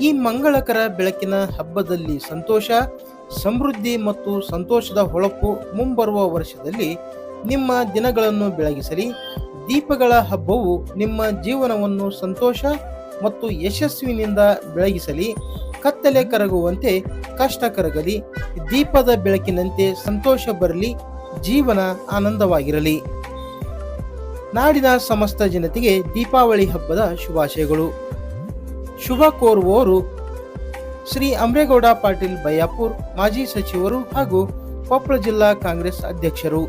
ಈ ಮಂಗಳಕರ ಬೆಳಕಿನ ಹಬ್ಬದಲ್ಲಿ ಸಂತೋಷ, ಸಮೃದ್ಧಿ ಮತ್ತು ಸಂತೋಷದ ಹೊಳಪು ಮುಂಬರುವ ವರ್ಷದಲ್ಲಿ ನಿಮ್ಮ ದಿನಗಳನ್ನು ಬೆಳಗಿಸಲಿ. ದೀಪಗಳ ಹಬ್ಬವು ನಿಮ್ಮ ಜೀವನವನ್ನು ಸಂತೋಷ ಮತ್ತು ಯಶಸ್ವಿನಿಂದ ಬೆಳಗಿಸಲಿ. ಕತ್ತಲೆ ಕರಗುವಂತೆ ಕಷ್ಟ ಕರಗಲಿ. ದೀಪದ ಬೆಳಕಿನಂತೆ ಸಂತೋಷ ಬರಲಿ. ಜೀವನ ಆನಂದವಾಗಿರಲಿ. ನಾಡಿನ ಸಮಸ್ತ ಜನತೆಗೆ ದೀಪಾವಳಿ ಹಬ್ಬದ ಶುಭಾಶಯಗಳು. ಶುಭ ಕೋರುವವರು ಶ್ರೀ ಅಮ್ರೇಗೌಡ ಪಾಟೀಲ್ ಬಯ್ಯಾಪುರ್ ಮಾಜಿ ಸಚಿವರು ಹಾಗೂ ಕೊಪ್ಪಳ ಜಿಲ್ಲಾ ಕಾಂಗ್ರೆಸ್ ಅಧ್ಯಕ್ಷರು.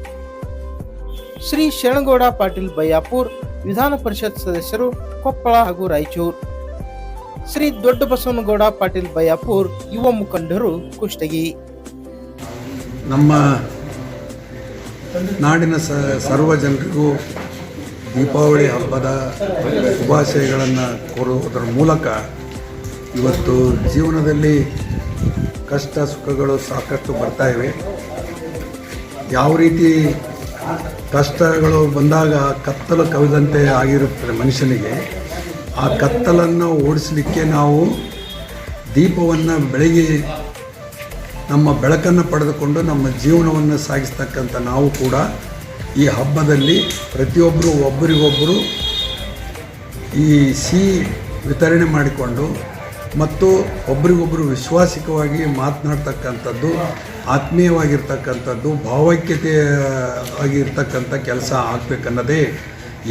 ಶ್ರೀ ಶರಣಗೌಡ ಪಾಟೀಲ್ ಬಯ್ಯಾಪುರ್ ವಿಧಾನ ಪರಿಷತ್ ಸದಸ್ಯರು ಕೊಪ್ಪಳ ಹಾಗೂ ರಾಯಚೂರು. ಶ್ರೀ ದೊಡ್ಡ ಬಸವನಗೌಡ ಪಾಟೀಲ್ ಬಯ್ಯಾಪುರ್ ಯುವ ಮುಖಂಡರು ಕುಷ್ಟಗಿ. ನಮ್ಮ ನಾಡಿನ ಸರ್ವ ಜನರಿಗೂ ದೀಪಾವಳಿ ಹಬ್ಬದ ಶುಭಾಶಯಗಳನ್ನು ಕೋರುವುದರ ಮೂಲಕ ಇವತ್ತು ಜೀವನದಲ್ಲಿ ಕಷ್ಟ ಸುಖಗಳು ಸಾಕಷ್ಟು ಬರ್ತಾ ಇವೆ. ಯಾವ ರೀತಿ ಕಷ್ಟಗಳು ಬಂದಾಗ ಕತ್ತಲು ಕವಿದಂತೆ ಆಗಿರುತ್ತದೆ ಮನುಷ್ಯನಿಗೆ, ಆ ಕತ್ತಲನ್ನು ಓಡಿಸಲಿಕ್ಕೆ ನಾವು ದೀಪವನ್ನು ಬೆಳಗ್ಗೆ ನಮ್ಮ ಬೆಳಕನ್ನು ಪಡೆದುಕೊಂಡು ನಮ್ಮ ಜೀವನವನ್ನು ಸಾಗಿಸ್ತಕ್ಕಂಥ ನಾವು ಕೂಡ ಈ ಹಬ್ಬದಲ್ಲಿ ಪ್ರತಿಯೊಬ್ಬರು ಒಬ್ಬರಿಗೊಬ್ಬರು ಈ ಸಿಹಿ ವಿತರಣೆ ಮಾಡಿಕೊಂಡು ಮತ್ತು ಒಬ್ರಿಗೊಬ್ಬರು ವಿಶ್ವಾಸಿಕವಾಗಿ ಮಾತನಾಡ್ತಕ್ಕಂಥದ್ದು, ಆತ್ಮೀಯವಾಗಿರ್ತಕ್ಕಂಥದ್ದು ಭಾವೈಕ್ಯತೆ ಆಗಿರ್ತಕ್ಕಂಥ ಕೆಲಸ ಆಗಬೇಕನ್ನೋದೇ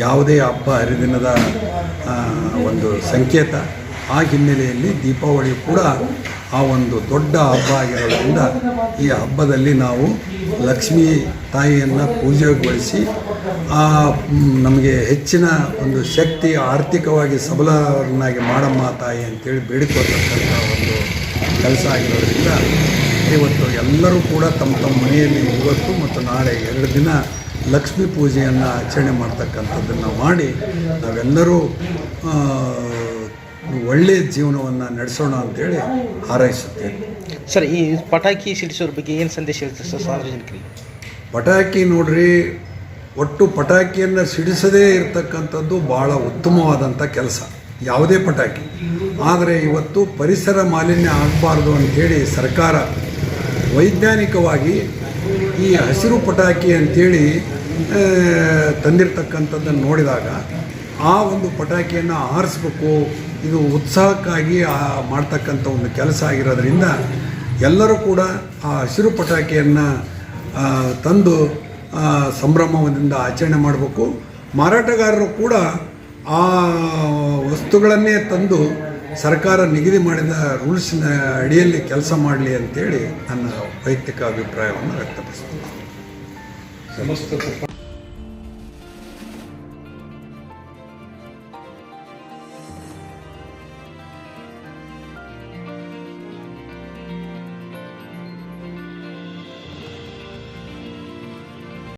ಯಾವುದೇ ಹಬ್ಬ ಹರಿದಿನದ ಒಂದು ಸಂಕೇತ. ಆ ಹಿನ್ನೆಲೆಯಲ್ಲಿ ದೀಪಾವಳಿ ಕೂಡ ಆ ಒಂದು ದೊಡ್ಡ ಹಬ್ಬ ಆಗಿರೋದ್ರಿಂದ ಈ ಹಬ್ಬದಲ್ಲಿ ನಾವು ಲಕ್ಷ್ಮೀ ತಾಯಿಯನ್ನು ಪೂಜೆಗೊಳಿಸಿ ಆ ನಮಗೆ ಹೆಚ್ಚಿನ ಒಂದು ಶಕ್ತಿ, ಆರ್ಥಿಕವಾಗಿ ಸಬಲರನ್ನಾಗಿ ಮಾಡಮ್ಮ ತಾಯಿ ಅಂತೇಳಿ ಬೇಡಿಕೊಳ್ತಕ್ಕಂಥ ಒಂದು ಕೆಲಸ ಆಗಿರೋದ್ರಿಂದ ಇವತ್ತು ಎಲ್ಲರೂ ಕೂಡ ತಮ್ಮ ತಮ್ಮ ಮನೆಯಲ್ಲಿ ಇವತ್ತು ಮತ್ತು ನಾಳೆ ಎರಡು ದಿನ ಲಕ್ಷ್ಮೀ ಪೂಜೆಯನ್ನು ಆಚರಣೆ ಮಾಡ್ತಕ್ಕಂಥದ್ದನ್ನು ಮಾಡಿ ನಾವೆಲ್ಲರೂ ಒಳ್ಳೆಯ ಜೀವನವನ್ನು ನಡೆಸೋಣ ಅಂತೇಳಿ ಹಾರೈಸುತ್ತೇನೆ. ಸರ್ ಈ ಪಟಾಕಿ ಸಿಡಿಸೋರ ಬಗ್ಗೆ ಏನು ಸಂದೇಶ ಹೇಳ್ತಾರೆ ಸರ್ ಸಾರ್ವಜನಿಕರಿಗೆ? ಪಟಾಕಿ ನೋಡ್ರಿ ಒಟ್ಟು ಪಟಾಕಿಯನ್ನು ಸಿಡಿಸದೇ ಇರತಕ್ಕಂಥದ್ದು ಭಾಳ ಉತ್ತಮವಾದಂಥ ಕೆಲಸ ಯಾವುದೇ ಪಟಾಕಿ. ಆದರೆ ಇವತ್ತು ಪರಿಸರ ಮಾಲಿನ್ಯ ಆಗಬಾರ್ದು ಹೇಳಿ ಸರ್ಕಾರ ವೈಜ್ಞಾನಿಕವಾಗಿ ಈ ಹಸಿರು ಪಟಾಕಿ ಅಂಥೇಳಿ ತಂದಿರತಕ್ಕಂಥದ್ದನ್ನು ನೋಡಿದಾಗ ಆ ಒಂದು ಪಟಾಕಿಯನ್ನು ಆರಿಸ್ಬೇಕು. ಇದು ಉತ್ಸಾಹಕ್ಕಾಗಿ ಮಾಡ್ತಕ್ಕಂಥ ಒಂದು ಕೆಲಸ ಆಗಿರೋದ್ರಿಂದ ಎಲ್ಲರೂ ಕೂಡ ಆ ಹಸಿರು ಪಟಾಕಿಯನ್ನು ತಂದು ಸಂಭ್ರಮದಿಂದ ಆಚರಣೆ ಮಾಡಬೇಕು. ಮಾರಾಟಗಾರರು ಕೂಡ ಆ ವಸ್ತುಗಳನ್ನೇ ತಂದು ಸರ್ಕಾರ ನಿಗದಿ ಮಾಡಿದ ರೂಲ್ಸ್ನ ಅಡಿಯಲ್ಲಿ ಕೆಲಸ ಮಾಡಲಿ ಅಂತೇಳಿ ನನ್ನ ವೈಯಕ್ತಿಕ ಅಭಿಪ್ರಾಯವನ್ನು ವ್ಯಕ್ತಪಡಿಸ್ತೀನಿ. ಸಮಸ್ತ